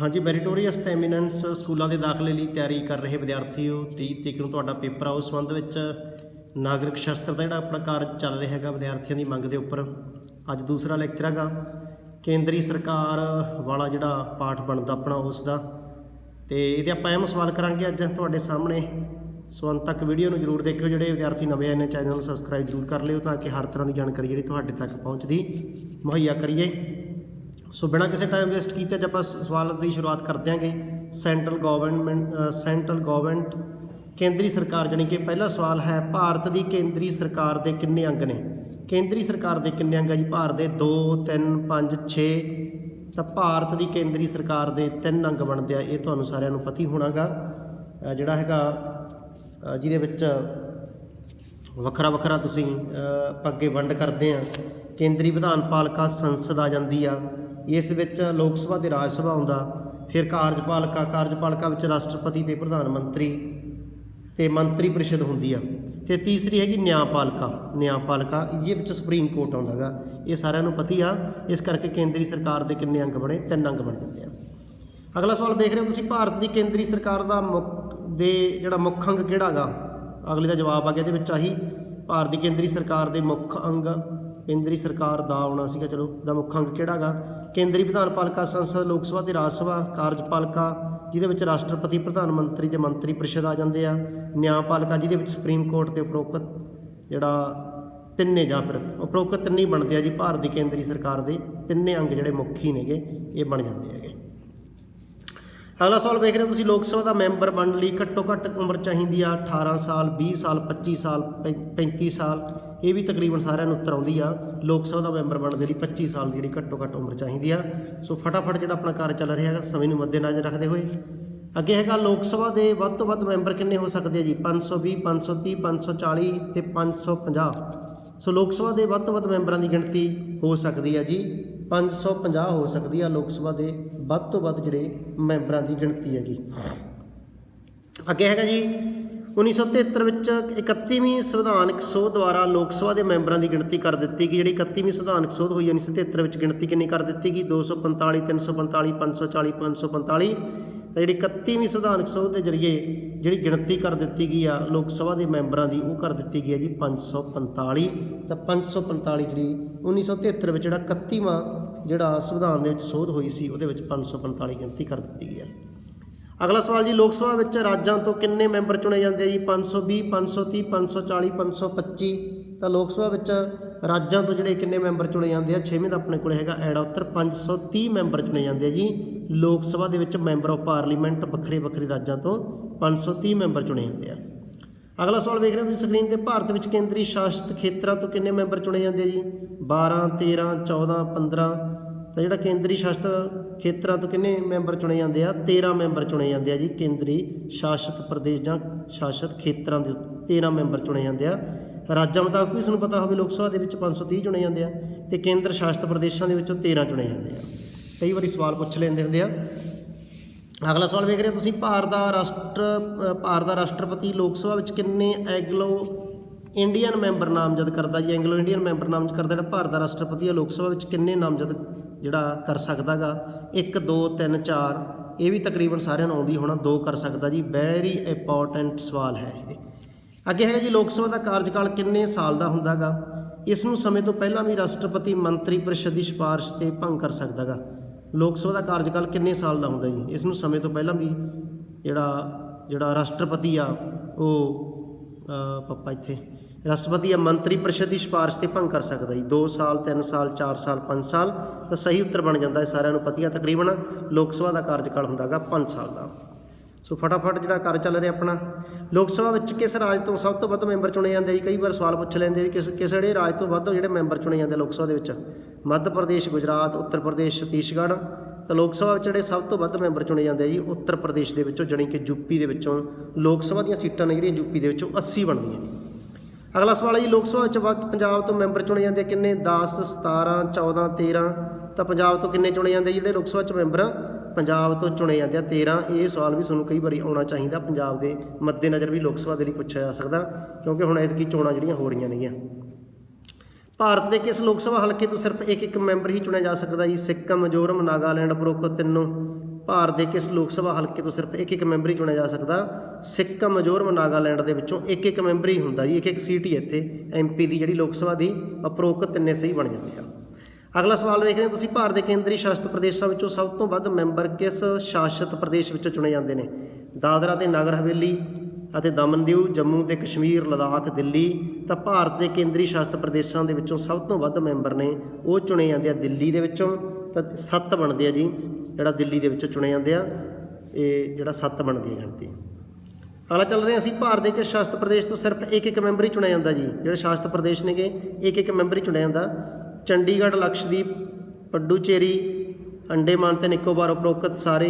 ਹਾਂਜੀ ਮੈਰੀਟੋਰੀਅਸ ਤੇ ਐਮੀਨੈਂਸ ਸਕੂਲਾਂ ਦੇ ਦਾਖਲੇ ਲਈ ਤਿਆਰੀ ਕਰ ਰਹੇ ਵਿਦਿਆਰਥੀਓ 23 ਤਰੀਕ ਨੂੰ ਤੁਹਾਡਾ ਪੇਪਰ ਆ ਉਸ ਸੰਬੰਧ ਵਿੱਚ। ਨਾਗਰਿਕ ਸ਼ਾਸਤਰ ਦਾ ਜਿਹੜਾ ਆਪਣਾ ਕਾਰਜ ਚੱਲ ਰਿਹਾ ਹੈਗਾ ਵਿਦਿਆਰਥੀਆਂ ਦੀ ਮੰਗ ਦੇ ਉੱਪਰ। ਅੱਜ ਦੂਸਰਾ ਲੈਕਚਰ ਹੈਗਾ। ਕੇਂਦਰੀ ਸਰਕਾਰ ਵਾਲਾ ਜਿਹੜਾ ਪਾਠ ਬਣਦਾ ਆਪਣਾ ਉਸ ਦਾ ਤੇ ਇਹਦੇ ਆਪਾਂ ਐਮ ਸਵਾਲ ਕਰਾਂਗੇ ਅੱਜ ਤੁਹਾਡੇ ਸਾਹਮਣੇ। ਸੋ ਅੰਤ ਤੱਕ ਵੀਡੀਓ ਨੂੰ ਜਰੂਰ ਦੇਖਿਓ, ਜਿਹੜੇ ਵਿਦਿਆਰਥੀ ਨਵੇਂ ਆਏ ਨੇ, ਚੈਨਲ ਨੂੰ ਸਬਸਕ੍ਰਾਈਬ ਜਰੂਰ ਕਰ ਲਿਓ ਤਾਂ ਕਿ ਹਰ ਤਰ੍ਹਾਂ ਦੀ ਜਾਣਕਾਰੀ ਜਿਹੜੀ ਤੁਹਾਡੇ ਤੱਕ ਪਹੁੰਚਦੀ ਮੁਹੱਈਆ ਕਰੀਏ। ਸੋ ਬਿਨਾਂ ਕਿਸੇ ਟਾਈਮ ਵੇਸਟ ਕੀਤੇ ਜੇ ਆਪਾਂ ਸਵਾਲ ਦੀ ਸ਼ੁਰੂਆਤ ਕਰ ਦਿਆਂਗੇ ਸੈਂਟਰਲ ਗਵਰਨਮੈਂਟ ਸੈਂਟਰਲ ਗਵਰਨਮੈਂਟ ਕੇਂਦਰੀ ਸਰਕਾਰ, ਜਾਣੀ ਕਿ ਪਹਿਲਾ ਸਵਾਲ ਹੈ, ਭਾਰਤ ਦੀ ਕੇਂਦਰੀ ਸਰਕਾਰ ਦੇ ਕਿੰਨੇ ਅੰਗ ਨੇ? ਕੇਂਦਰੀ ਸਰਕਾਰ ਦੇ ਕਿੰਨੇ ਅੰਗ ਆ ਜੀ? ਭਾਰਤ ਦੇ 2 3 5 6 ਤਾਂ ਭਾਰਤ ਦੀ ਕੇਂਦਰੀ ਸਰਕਾਰ ਦੇ ਤਿੰਨ ਅੰਗ ਬਣਦੇ ਆ, ਇਹ ਤੁਹਾਨੂੰ ਸਾਰਿਆਂ ਨੂੰ ਪਤਾ ਹੀ ਹੋਣਾਗਾ। ਜਿਹੜਾ ਹੈਗਾ ਜਿਹਦੇ ਵਿੱਚ ਵੱਖਰਾ ਵੱਖਰਾ ਤੁਸੀਂ ਅੱਗੇ ਵੰਡ ਕਰਦੇ ਆ। ਕੇਂਦਰੀ ਵਿਧਾਨ ਪਾਲਿਕਾ ਸੰਸਦ ਆ ਜਾਂਦੀ ਆ। ਇਸ ਵਿੱਚ ਲੋਕ ਸਭਾ ਤੇ ਰਾਜ ਸਭਾ ਆਉਂਦਾ ਫਿਰ ਕਾਰਜਪਾਲਿਕਾ ਕਾਰਜਪਾਲਿਕਾ ਵਿੱਚ ਰਾਸ਼ਟਰਪਤੀ ਤੇ ਪ੍ਰਧਾਨ ਮੰਤਰੀ ਤੇ ਮੰਤਰੀ ਪਰਿਸ਼ਦ ਹੁੰਦੀ ਆ। ਤੇ ਤੀਸਰੀ ਹੈਗੀ ਨਿਆਂਪਾਲਿਕਾ ਨਿਆਂਪਾਲਿਕਾ, ਇਹਦੇ ਵਿੱਚ ਸੁਪਰੀਮ ਕੋਰਟ ਆਉਂਦਾਗਾ ਇਹ ਸਾਰਿਆਂ ਨੂੰ ਪਤੀ ਆ। ਇਸ ਕਰਕੇ ਕੇਂਦਰੀ ਸਰਕਾਰ ਦੇ ਕਿੰਨੇ ਅੰਗ ਬਣੇ? ਤਿੰਨ ਅੰਗ ਬਣ ਜਾਂਦੇ ਆ। ਅਗਲਾ ਸਵਾਲ ਵੇਖ ਰਹੇ ਹੋ ਤੁਸੀਂ, ਭਾਰਤ ਦੀ ਕੇਂਦਰੀ ਸਰਕਾਰ ਦਾ ਮੁੱਖ ਦੇ ਜਿਹੜਾ ਮੁੱਖ ਅੰਗ ਕਿਹੜਾ ਗਾ ਅਗਲੇ ਦਾ ਜਵਾਬ ਆ ਗਿਆ ਇਹਦੇ ਵਿੱਚ ਆਹੀ, ਭਾਰਤ ਦੀ ਕੇਂਦਰੀ ਸਰਕਾਰ ਦੇ ਮੁੱਖ ਅੰਗ, ਕੇਂਦਰੀ ਸਰਕਾਰ ਦਾ ਆਉਣਾ ਸੀਗਾ, ਚਲੋ, ਦਾ ਮੁੱਖ ਅੰਗ ਕਿਹੜਾ ਗਾ ਕੇਂਦਰੀ ਵਿਧਾਨ ਪਾਲਿਕਾ ਸੰਸਦ, ਲੋਕ ਸਭਾ ਤੇ ਰਾਜ ਸਭਾ ਕਾਰਜਪਾਲਿਕਾ ਜਿਹਦੇ ਵਿੱਚ ਰਾਸ਼ਟਰਪਤੀ, ਪ੍ਰਧਾਨ ਮੰਤਰੀ ਤੇ ਮੰਤਰੀ ਪਰਿਸ਼ਦ ਆ ਜਾਂਦੇ ਆ ਨਿਆਂਪਾਲਿਕਾ ਜਿਹਦੇ ਵਿੱਚ ਸੁਪਰੀਮ ਕੋਰਟ ਤੇ ਉਪਰੋਕਤ ਜਿਹੜਾ ਤਿੰਨੇ ਜਾਂ ਫਿਰ ਉਪਰੋਕਤ ਤਿੰਨੇ ਬਣਦੇ ਆ ਜੀ, ਭਾਰਤ ਦੀ ਕੇਂਦਰੀ ਸਰਕਾਰ ਦੇ ਤਿੰਨੇ ਅੰਗ ਜਿਹੜੇ ਮੁੱਖੀ ਨੇਗੇ, ਇਹ ਬਣ ਜਾਂਦੇ ਹੈਗੇ। ਅਗਲਾ ਸਵਾਲ ਵੇਖ ਰਹੇ ਹੋ ਤੁਸੀਂ, ਲੋਕ ਸਭਾ ਦਾ ਮੈਂਬਰ ਬਣਨ ਲਈ ਘੱਟੋ ਘੱਟ ਉਮਰ ਚਾਹੀਦੀ ਆ 18 ਸਾਲ 20 ਸਾਲ 25 ਸਾਲ, ਪੈ- 35 ਸਾਲ। ਇਹ ਵੀ ਤਕਰੀਬਨ ਸਾਰਿਆਂ ਨੂੰ ਉੱਤਰ ਆਉਂਦੀ ਆ। ਲੋਕ ਸਭਾ ਦਾ ਮੈਂਬਰ ਬਣਨ ਦੇ ਲਈ 25 ਸਾਲ ਦੀ ਜਿਹੜੀ ਘੱਟੋ ਘੱਟ ਉਮਰ ਚਾਹੀਦੀ ਆ। ਸੋ ਫਟਾਫਟ ਜਿਹੜਾ ਆਪਣਾ ਕਾਰਜ ਚੱਲ ਰਿਹਾ ਹੈਗਾ, ਸਮੇਂ ਨੂੰ ਮੱਦੇਨਜ਼ਰ ਰੱਖਦੇ ਹੋਏ। ਅੱਗੇ ਹੈਗਾ ਲੋਕ ਸਭਾ ਦੇ ਵੱਧ ਤੋਂ ਵੱਧ ਮੈਂਬਰ ਕਿੰਨੇ ਹੋ ਸਕਦੇ ਆ ਜੀ? 520 530 540 ਤੇ 550 ਸੋ ਲੋਕ ਸਭਾ ਦੇ ਵੱਧ ਤੋਂ ਵੱਧ ਮੈਂਬਰਾਂ ਦੀ ਗਿਣਤੀ ਹੋ ਸਕਦੀ ਆ ਜੀ। 550 ਹੋ ਸਕਦੀ ਆ ਲੋਕ ਸਭਾ ਦੇ ਵੱਧ ਤੋਂ ਵੱਧ ਜਿਹੜੇ ਮੈਂਬਰਾਂ ਦੀ ਗਿਣਤੀ ਹੈਗੀ। ਅੱਗੇ ਹੈਗਾ ਜੀ 1973 ਵਿੱਚ 31ਵੀਂ ਸੰਵਿਧਾਨਕ ਸੋਧ ਦੁਆਰਾ ਲੋਕ ਸਭਾ ਦੇ ਮੈਂਬਰਾਂ ਦੀ ਗਿਣਤੀ ਕਰ ਦਿੱਤੀ ਗਈ, ਜਿਹੜੀ 31ਵੀਂ ਸੰਵਿਧਾਨਕ ਸੋਧ ਹੋਈ 1973 ਵਿੱਚ ਗਿਣਤੀ ਕਿੰਨੀ ਕਰ ਦਿੱਤੀ ਗਈ? 245 345 540 545 ਤਾਂ ਜਿਹੜੀ 31ਵੀਂ ਸੰਵਿਧਾਨਕ ਸੋਧ ਦੇ ਜਰੀਏ ਜਿਹੜੀ ਗਿਣਤੀ ਕਰ ਦਿੱਤੀ ਗਈ ਆ, ਲੋਕ ਸਭਾ ਦੇ ਮੈਂਬਰਾਂ ਦੀ, ਉਹ ਕਰ ਦਿੱਤੀ ਗਈ ਹੈ ਜੀ 545 ਤਾਂ 545 ਜਿਹੜੀ 1973 ਵਿੱਚ ਜਿਹੜਾ 31ਵਾਂ ਜਿਹੜਾ ਸੰਵਿਧਾਨ ਦੇ ਵਿੱਚ ਸੋਧ ਹੋਈ ਸੀ, ਉਹਦੇ ਵਿੱਚ 545 ਗਿਣਤੀ ਕਰ ਦਿੱਤੀ ਗਈ ਹੈ ਅਗਲਾ ਸਵਾਲ ਜੀ, ਲੋਕ ਸਭਾ ਵਿੱਚ ਰਾਜਾਂ ਤੋਂ ਕਿੰਨੇ ਮੈਂਬਰ ਚੁਣੇ ਜਾਂਦੇ ਆ ਜੀ? 520 530 540 525 ਤਾਂ ਲੋਕ ਸਭਾ ਵਿੱਚ ਰਾਜਾਂ ਤੋਂ ਜਿਹੜੇ ਕਿੰਨੇ ਮੈਂਬਰ ਚੁਣੇ ਜਾਂਦੇ ਆ? 6ਵੇਂ ਦਾ ਆਪਣੇ ਕੋਲ ਹੈਗਾ ਐਡ ਉੱਤਰ 530 ਮੈਂਬਰ ਚੁਣੇ ਜਾਂਦੇ ਆ ਜੀ। ਲੋਕ ਸਭਾ ਦੇ ਵਿੱਚ ਮੈਂਬਰ ਆਫ ਪਾਰਲੀਮੈਂਟ ਵੱਖਰੇ ਵੱਖਰੇ ਰਾਜਾਂ ਤੋਂ 530 ਮੈਂਬਰ ਚੁਣੇ ਜਾਂਦੇ ਆ। ਅਗਲਾ ਸਵਾਲ ਵੇਖ ਰਹੇ ਹੋ ਤੁਸੀਂ ਸਕਰੀਨ ਤੇ। ਭਾਰਤ ਵਿੱਚ ਕੇਂਦਰੀ ਸ਼ਾਸਿਤ ਖੇਤਰਾਂ ਤੋਂ ਕਿੰਨੇ ਮੈਂਬਰ ਚੁਣੇ ਜਾਂਦੇ ਆ ਜੀ? 12 13 14 15 ਤਾਂ ਜਿਹੜਾ ਕੇਂਦਰੀ ਸ਼ਾਸਤ ਖੇਤਰਾਂ ਤੋਂ ਕਿੰਨੇ ਮੈਂਬਰ ਚੁਣੇ ਜਾਂਦੇ ਆ? 13 ਮੈਂਬਰ ਚੁਣੇ ਜਾਂਦੇ ਆ ਜੀ, ਕੇਂਦਰੀ ਸ਼ਾਸਿਤ ਪ੍ਰਦੇਸ਼ ਜਾਂ ਸ਼ਾਸਿਤ ਖੇਤਰਾਂ ਦੇ 13 ਮੈਂਬਰ ਚੁਣੇ ਜਾਂਦੇ ਆ। ਰਾਜਾਂ ਮੁਤਾਬਕ ਵੀ ਤੁਹਾਨੂੰ ਪਤਾ ਹੋਵੇ, ਲੋਕ ਸਭਾ ਦੇ ਵਿੱਚ 530 ਚੁਣੇ ਜਾਂਦੇ ਆ ਤੇ ਕੇਂਦਰ ਸ਼ਾਸਿਤ ਪ੍ਰਦੇਸ਼ਾਂ ਦੇ ਵਿੱਚੋਂ 13 ਚੁਣੇ ਜਾਂਦੇ ਆ। ਕਈ ਵਾਰੀ ਸਵਾਲ ਪੁੱਛ ਲੈਂਦੇ ਹੁੰਦੇ ਆ। ਅਗਲਾ ਸਵਾਲ ਵੇਖ ਰਹੇ ਹੋ ਤੁਸੀਂ, ਭਾਰਤ ਦਾ ਰਾਸ਼ਟਰ ਭਾਰਤ ਦਾ ਰਾਸ਼ਟਰਪਤੀ ਲੋਕ ਸਭਾ ਵਿੱਚ ਕਿੰਨੇ ਐਂਗਲੋ ਇੰਡੀਅਨ ਮੈਂਬਰ ਨਾਮਜ਼ਦ ਕਰਦਾ ਜੀ? ਐਂਗਲੋ ਇੰਡੀਅਨ ਮੈਂਬਰ ਨਾਮਜ਼ਦ ਕਰਦਾ ਜਿਹੜਾ ਭਾਰਤ ਦਾ ਰਾਸ਼ਟਰਪਤੀ ਆ, ਲੋਕ ਸਭਾ ਵਿੱਚ ਕਿੰਨੇ ਨਾਮਜ਼ਦ ਜਿਹੜਾ ਕਰ ਸਕਦਾਗਾ? 1 2 3 4 ਇਹ ਵੀ ਤਕਰੀਬਨ ਸਾਰਿਆਂ ਨੂੰ ਆਉਂਦੀ ਹੋਣਾ, ਦੋ ਕਰ ਸਕਦਾ ਜੀ। ਵੈਰੀ ਇੰਪੋਰਟੈਂਟ ਸਵਾਲ ਹੈ ਇਹ। ਅੱਗੇ ਹੈ ਜੀ, ਲੋਕ ਸਭਾ ਦਾ ਕਾਰਜਕਾਲ ਕਿੰਨੇ ਸਾਲ ਦਾ ਹੁੰਦਾਗਾ? ਇਸ ਨੂੰ ਸਮੇਂ ਤੋਂ ਪਹਿਲਾਂ ਵੀ ਰਾਸ਼ਟਰਪਤੀ ਮੰਤਰੀ ਪਰਿਸ਼ਦ ਦੀ ਸਿਫਾਰਿਸ਼ ਤੇ ਭੰਗ ਕਰ ਸਕਦਾਗਾ। ਲੋਕ ਸਭਾ ਦਾ ਕਾਰਜਕਾਲ ਕਿੰਨੇ ਸਾਲ ਦਾ ਹੁੰਦਾ ਜੀ? ਇਸ ਨੂੰ ਸਮੇਂ ਤੋਂ ਪਹਿਲਾਂ ਵੀ ਜਿਹੜਾ ਜਿਹੜਾ ਰਾਸ਼ਟਰਪਤੀ ਆ, ਉਹ ਪੱਪਾ ਇੱਥੇ ਰਾਸ਼ਟਰਪਤੀ ਜਾਂ ਮੰਤਰੀ ਪਰਿਸ਼ਦ ਦੀ ਸਿਫਾਰਿਸ਼ ਤੇ ਭੰਗ ਕਰ ਸਕਦਾ ਜੀ। 2 ਸਾਲ 3 ਸਾਲ 4 ਸਾਲ 5 ਸਾਲ, ਤਾਂ ਸਹੀ ਉੱਤਰ ਬਣ ਜਾਂਦਾ ਹੈ। ਸਾਰਿਆਂ ਨੂੰ ਪਤੀਆ ਤਕਰੀਬਨ ਲੋਕ ਸਭਾ ਦਾ ਕਾਰਜਕਾਲ ਹੁੰਦਾਗਾ 5 ਸਾਲ ਦਾ। ਸੋ ਫਟਾਫਟ ਜਿਹੜਾ ਕਰ ਚੱਲ ਰਿਹਾ ਆਪਣਾ, ਲੋਕ ਸਭਾ ਵਿੱਚ ਕਿਸ ਰਾਜ ਤੋਂ ਸਭ ਤੋਂ ਵੱਧ ਮੈਂਬਰ ਚੁਣੇ ਜਾਂਦੇ ਜੀ? ਕਈ ਵਾਰ ਸਵਾਲ ਪੁੱਛ ਲੈਂਦੇ ਵੀ ਕਿਸ ਕਿਸ ਜਿਹੜੇ ਰਾਜ ਤੋਂ ਵੱਧ ਜਿਹੜੇ ਮੈਂਬਰ ਚੁਣੇ ਜਾਂਦੇ ਲੋਕ ਸਭਾ ਦੇ ਵਿੱਚ? ਮੱਧ ਪ੍ਰਦੇਸ਼, ਗੁਜਰਾਤ, ਉੱਤਰ ਪ੍ਰਦੇਸ਼, ਛਤੀਸਗੜ੍ਹ, ਤਾਂ ਲੋਕ ਸਭਾ ਵਿੱਚ ਜਿਹੜੇ ਸਭ ਤੋਂ ਵੱਧ ਮੈਂਬਰ ਚੁਣੇ ਜਾਂਦੇ ਆ ਜੀ, ਉੱਤਰ ਪ੍ਰਦੇਸ਼ ਦੇ ਵਿੱਚੋਂ, ਜਾਣੀ ਕਿ ਯੂਪੀ ਦੇ ਵਿੱਚੋਂ। ਲੋਕ ਸਭਾ ਦੀਆਂ ਸੀਟਾਂ ਨੇ ਜਿਹੜੀਆਂ ਯੂਪੀ ਦੇ ਵਿੱਚੋਂ 80 ਬਣਦੀਆਂ ਨੇ। ਅਗਲਾ ਸਵਾਲ ਹੈ ਜੀ, ਲੋਕ ਸਭਾ 'ਚ ਵੱਧ ਪੰਜਾਬ ਤੋਂ ਮੈਂਬਰ ਚੁਣੇ ਜਾਂਦੇ ਆ ਕਿੰਨੇ? 10 17 14 13 ਤਾਂ ਪੰਜਾਬ ਤੋਂ ਕਿੰਨੇ ਚੁਣੇ ਜਾਂਦੇ ਜਿਹੜੇ ਲੋਕ ਸਭਾ ਚ ਮੈਂਬਰ ਪੰਜਾਬ ਤੋਂ ਚੁਣੇ ਜਾਂਦੇ ਆ 13 ਇਹ ਸਵਾਲ ਵੀ ਤੁਹਾਨੂੰ ਕਈ ਵਾਰੀ ਆਉਣਾ ਚਾਹੀਦਾ। ਪੰਜਾਬ ਦੇ ਮੱਦੇਨਜ਼ਰ ਵੀ ਲੋਕ ਸਭਾ ਦੇ ਲਈ ਪੁੱਛਿਆ ਜਾ ਸਕਦਾ, ਕਿਉਂਕਿ ਹੁਣ ਐਤਕੀ ਚੋਣਾਂ ਜਿਹੜੀਆਂ ਹੋ ਰਹੀਆਂ ਨੇਗੀਆਂ। ਭਾਰਤ ਦੇ ਕਿਸ ਲੋਕ ਸਭਾ ਹਲਕੇ ਤੋਂ ਸਿਰਫ ਇੱਕ ਇੱਕ ਮੈਂਬਰ ਹੀ ਚੁਣਿਆ ਜਾ ਸਕਦਾ ਜੀ? ਸਿੱਕਮ ਮਿਜ਼ੋਰਮ ਨਾਗਾਲੈਂਡ ਉਪਰੋਕਤ ਤਿੰਨੋਂ। ਭਾਰਤ ਦੇ ਕਿਸ ਲੋਕ ਸਭਾ ਹਲਕੇ ਤੋਂ ਸਿਰਫ ਇੱਕ ਇੱਕ ਮੈਂਬਰ ਹੀ ਚੁਣਿਆ ਜਾ ਸਕਦਾ। ਸਿੱਕਮ ਮਿਜ਼ੋਰਮ ਨਾਗਾਲੈਂਡ ਦੇ ਵਿੱਚੋਂ ਇੱਕ ਇੱਕ ਮੈਂਬਰ ਹੀ ਹੁੰਦਾ ਜੀ, ਇੱਕ ਇੱਕ ਸੀਟ ਹੀ ਹੈ ਇੱਥੇ ਐਮਪੀ ਦੀ ਜਿਹੜੀ ਲੋਕ ਸਭਾ ਦੀ ਉਪਰੋਕਤ ਤਿੰਨੇ ਸਹੀ ਬਣ ਜਾਂਦੇ ਆ। ਅਗਲਾ ਸਵਾਲ ਵੇਖ ਰਹੇ ਹੋ ਤੁਸੀਂ, ਭਾਰਤ ਦੇ ਕੇਂਦਰੀ ਸ਼ਾਸਿਤ ਪ੍ਰਦੇਸ਼ਾਂ ਵਿੱਚੋਂ ਸਭ ਤੋਂ ਵੱਧ ਮੈਂਬਰ ਕਿਸ ਸ਼ਾਸਿਤ ਪ੍ਰਦੇਸ਼ ਵਿੱਚੋਂ ਚੁਣੇ ਜਾਂਦੇ ਨੇ? ਦਾਦਰਾ ਤੇ ਨਗਰ ਹਵੇਲੀ ਅਤੇ ਦਮਨ ਦਮਨਦੀਵ ਜੰਮੂ ਤੇ ਕਸ਼ਮੀਰ, ਲਦਾਖ, ਦਿੱਲੀ ਤਾਂ ਭਾਰਤ ਦੇ ਕੇਂਦਰੀ ਸ਼ਾਸਿਤ ਪ੍ਰਦੇਸ਼ਾਂ ਦੇ ਵਿੱਚੋਂ ਸਭ ਤੋਂ ਵੱਧ ਮੈਂਬਰ ਨੇ ਉਹ ਚੁਣੇ ਜਾਂਦੇ ਆ ਦਿੱਲੀ ਦੇ ਵਿੱਚੋਂ। ਤਾਂ 7 ਬਣਦੇ ਆ ਜੀ। ਜਿਹੜਾ ਦਿੱਲੀ ਦੇ ਵਿੱਚੋਂ ਚੁਣੇ ਜਾਂਦੇ ਆ, ਇਹ ਜਿਹੜਾ 7 ਬਣਦੀ ਹੈ ਗਿਣਤੀ ਅਗਲਾ ਚੱਲ ਰਹੇ ਹਾਂ ਅਸੀਂ ਭਾਰਤ ਦੇ ਕਿਸ ਸ਼ਾਸਤ ਪ੍ਰਦੇਸ਼ ਤੋਂ ਸਿਰਫ ਇੱਕ ਇੱਕ ਮੈਂਬਰ ਹੀ ਚੁਣਿਆ ਜਾਂਦਾ ਜੀ। ਜਿਹੜੇ ਸ਼ਾਸਤ ਪ੍ਰਦੇਸ਼ ਨੇਗੇ, ਇੱਕ ਇੱਕ ਮੈਂਬਰ ਹੀ ਚੁਣਿਆ ਜਾਂਦਾ। ਚੰਡੀਗੜ੍ਹ, ਲਕਸ਼ਦੀਪ, ਪੱਡੂਚੇਰੀ, ਅੰਡੇਮਾਨ ਤੇ ਨਿਕੋਬਾਰ ਉਪਰੋਕਤ ਸਾਰੇ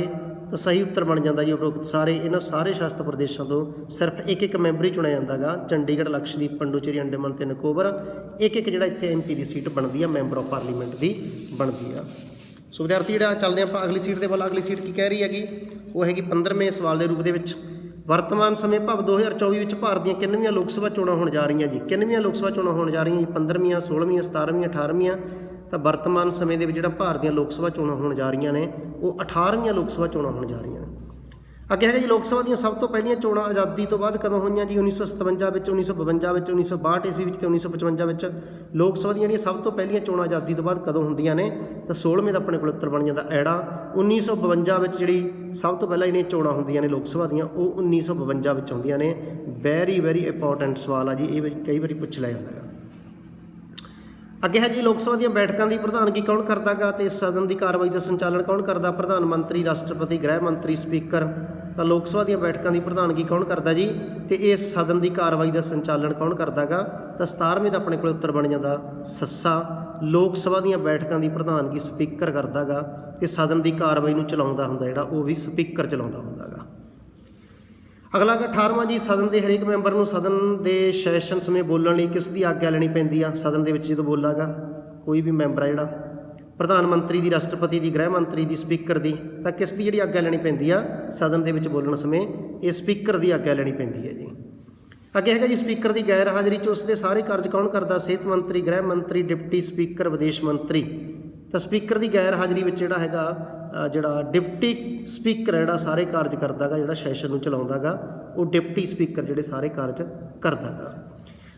ਤਾਂ ਸਹੀ ਉੱਤਰ ਬਣ ਜਾਂਦਾ ਜੀ ਉਪਰੋਕਤ ਸਾਰੇ। ਇਹਨਾਂ ਸਾਰੇ ਸ਼ਾਸਤ ਪ੍ਰਦੇਸ਼ਾਂ ਤੋਂ ਸਿਰਫ ਇੱਕ ਇੱਕ ਮੈਂਬਰ ਹੀ ਚੁਣਿਆ ਜਾਂਦਾਗਾ ਚੰਡੀਗੜ੍ਹ, ਲਕਸ਼ਦੀਪ, ਪੰਡੂਚੇਰੀ, ਅੰਡੇਮਾਨ ਤੇ ਨਿਕੋਬਾਰ। ਇੱਕ ਇੱਕ ਜਿਹੜਾ ਇੱਥੇ ਐਮਪੀ ਦੀ ਸੀਟ ਬਣਦੀ ਆ, ਮੈਂਬਰ ਆਫ ਪਾਰਲੀਮੈਂਟ ਦੀ ਬਣਦੀ ਆ। ਸੋ ਵਿਦਿਆਰਥੀ ਜਿਹੜਾ ਚੱਲਦੇ ਆਪਾਂ ਅਗਲੀ ਸੀਟ ਦੇ ਵੱਲ, ਅਗਲੀ ਸੀਟ ਕੀ ਕਹਿ ਰਹੀ ਹੈਗੀ? ਉਹ ਹੈਗੀ 15ਵੇਂ ਸਵਾਲ ਦੇ ਰੂਪ ਦੇ ਵਿੱਚ। ਵਰਤਮਾਨ ਸਮੇਂ ਭਵ 2024 ਵਿੱਚ ਭਾਰਤ ਦੀਆਂ ਕਿੰਨਵੀਆਂ ਲੋਕ ਸਭਾ ਚੋਣਾਂ ਹੋਣ ਜਾ ਰਹੀਆਂ ਜੀ? ਕਿੰਨਵੀਆਂ ਲੋਕ ਸਭਾ ਚੋਣਾਂ ਹੋਣ ਜਾ ਰਹੀਆਂ ਜੀ? 15ਵੀਆਂ 16ਵੀਆਂ 17ਵੀਆਂ 18ਵੀਆਂ ਤਾਂ ਵਰਤਮਾਨ ਸਮੇਂ ਦੇ ਵਿੱਚ ਜਿਹੜਾ ਭਾਰਤ ਦੀਆਂ ਲੋਕ ਸਭਾ ਚੋਣਾਂ ਹੋਣ ਜਾ ਰਹੀਆਂ ਨੇ, ਉਹ 18ਵੀਆਂ ਲੋਕ ਸਭਾ ਚੋਣਾਂ ਹੋਣ ਜਾ ਰਹੀਆਂ ਨੇ। ਅੱਗੇ ਹੈਗਾ ਜੀ, ਲੋਕ ਸਭਾ ਦੀਆਂ ਸਭ ਤੋਂ ਪਹਿਲੀਆਂ ਚੋਣਾਂ ਆਜ਼ਾਦੀ ਤੋਂ ਬਾਅਦ ਕਦੋਂ ਹੋਈਆਂ ਜੀ? 1957 ਵਿੱਚ 1952 ਵਿੱਚ 1962 ਈਸਵੀ ਵਿੱਚ ਤੇ 1955 ਵਿੱਚ ਲੋਕ ਸਭਾ ਦੀਆਂ ਜਿਹੜੀਆਂ ਸਭ ਤੋਂ ਪਹਿਲੀਆਂ ਚੋਣਾਂ ਆਜ਼ਾਦੀ ਤੋਂ ਬਾਅਦ ਕਦੋਂ ਹੁੰਦੀਆਂ ਨੇ? ਤਾਂ 16ਵੇਂ ਦਾ ਆਪਣੇ ਕੋਲ ਉੱਤਰ ਬਣ ਜਾਂਦਾ ਐੜਾ। 1952 ਵਿੱਚ ਜਿਹੜੀ ਸਭ ਤੋਂ ਪਹਿਲਾਂ ਜਿਹੜੀਆਂ ਚੋਣਾਂ ਹੁੰਦੀਆਂ ਨੇ ਲੋਕ ਸਭਾ ਦੀਆਂ, ਉਹ 1952 ਵਿੱਚ ਹੁੰਦੀਆਂ ਨੇ। ਵੈਰੀ ਵੈਰੀ ਇੰਪੋਰਟੈਂਟ ਸਵਾਲ ਆ ਜੀ, ਇਹ ਵੀ ਕਈ ਵਾਰੀ ਪੁੱਛ ਲਿਆ ਜਾਂਦਾ ਹੈਗਾ। ਅੱਗੇ ਹੈ ਜੀ, ਲੋਕ ਸਭਾ ਦੀਆਂ ਬੈਠਕਾਂ ਦੀ ਪ੍ਰਧਾਨਗੀ ਕੌਣ ਕਰਦਾਗਾ ਤੇ ਸਦਨ ਦੀ ਕਾਰਵਾਈ ਦਾ ਸੰਚਾਲਨ ਕੌਣ ਕਰਦਾ? ਪ੍ਰਧਾਨ ਮੰਤਰੀ, ਰਾਸ਼ਟਰਪਤੀ, ਗ੍ਰਹਿ ਮੰਤਰੀ, ਸਪੀਕਰ। ਤਾਂ ਲੋਕ ਸਭਾ ਦੀਆਂ ਬੈਠਕਾਂ ਦੀ ਪ੍ਰਧਾਨਗੀ ਕੌਣ ਕਰਦਾ ਜੀ? ਤੇ ਇਸ ਸਦਨ ਦੀ ਕਾਰਵਾਈ ਦਾ ਸੰਚਾਲਨ ਕੌਣ ਕਰਦਾਗਾ? ਤਾਂ 17ਵੇਂ ਦਾ ਆਪਣੇ ਕੋਲ ਉੱਤਰ ਬਣ ਜਾਂਦਾ ਸੱਸਾ। ਲੋਕ ਸਭਾ ਦੀਆਂ ਬੈਠਕਾਂ ਦੀ ਪ੍ਰਧਾਨਗੀ ਸਪੀਕਰ ਕਰਦਾਗਾ। ਤੇ ਸਦਨ ਦੀ ਕਾਰਵਾਈ ਨੂੰ ਚਲਾਉਂਦਾ ਹੁੰਦਾ ਜਿਹੜਾ, ਉਹ ਵੀ ਸਪੀਕਰ ਚਲਾਉਂਦਾ ਹੁੰਦਾਗਾ। ਅਗਲਾ ਗਾ 18ਵਾਂ ਜੀ, ਸਦਨ ਦੇ ਹਰੇਕ ਮੈਂਬਰ ਨੂੰ ਸਦਨ ਦੇ ਸੈਸ਼ਨ ਸਮੇਂ ਬੋਲਣ ਲਈ ਕਿਸ ਦੀ ਆਗਿਆ ਲੈਣੀ ਪੈਂਦੀ ਆ? ਸਦਨ ਦੇ ਵਿੱਚ ਜਦੋਂ ਬੋਲਾਗਾ, ਕੋਈ ਵੀ ਮੈਂਬਰ ਆ ਜਿਹੜਾ, ਪ੍ਰਧਾਨ ਮੰਤਰੀ ਦੀ, ਰਾਸ਼ਟਰਪਤੀ ਦੀ, ਗ੍ਰਹਿ ਮੰਤਰੀ ਦੀ, ਸਪੀਕਰ ਦੀ, ਤਾਂ ਕਿਸ ਦੀ ਜਿਹੜੀ ਆਗਿਆ ਲੈਣੀ ਪੈਂਦੀ ਆ? ਸਦਨ ਦੇ ਵਿੱਚ ਬੋਲਣ ਸਮੇਂ ਇਹ ਸਪੀਕਰ ਦੀ ਆਗਿਆ ਲੈਣੀ ਪੈਂਦੀ ਹੈ ਜੀ। ਅੱਗੇ ਹੈਗਾ ਜੀ, ਸਪੀਕਰ ਦੀ ਗੈਰ ਹਾਜ਼ਰੀ 'ਚ ਉਸ ਦੇ ਸਾਰੇ ਕਾਰਜ ਕੌਣ ਕਰਦਾ? ਸਿਹਤ ਮੰਤਰੀ, ਗ੍ਰਹਿ ਮੰਤਰੀ, ਡਿਪਟੀ ਸਪੀਕਰ, ਵਿਦੇਸ਼ ਮੰਤਰੀ। ਤਾਂ ਸਪੀਕਰ ਦੀ ਗੈਰ ਹਾਜ਼ਰੀ ਵਿੱਚ ਜਿਹੜਾ ਹੈਗਾ ਜਿਹੜਾ ਡਿਪਟੀ ਸਪੀਕਰ ਹੈ ਜਿਹੜਾ ਸਾਰੇ ਕਾਰਜ ਕਰਦਾਗਾ, ਜਿਹੜਾ ਸੈਸ਼ਨ ਨੂੰ ਚਲਾਉਂਦਾਗਾ, ਉਹ ਡਿਪਟੀ ਸਪੀਕਰ ਜਿਹੜੇ ਸਾਰੇ ਕਾਰਜ ਕਰਦਾਗਾ।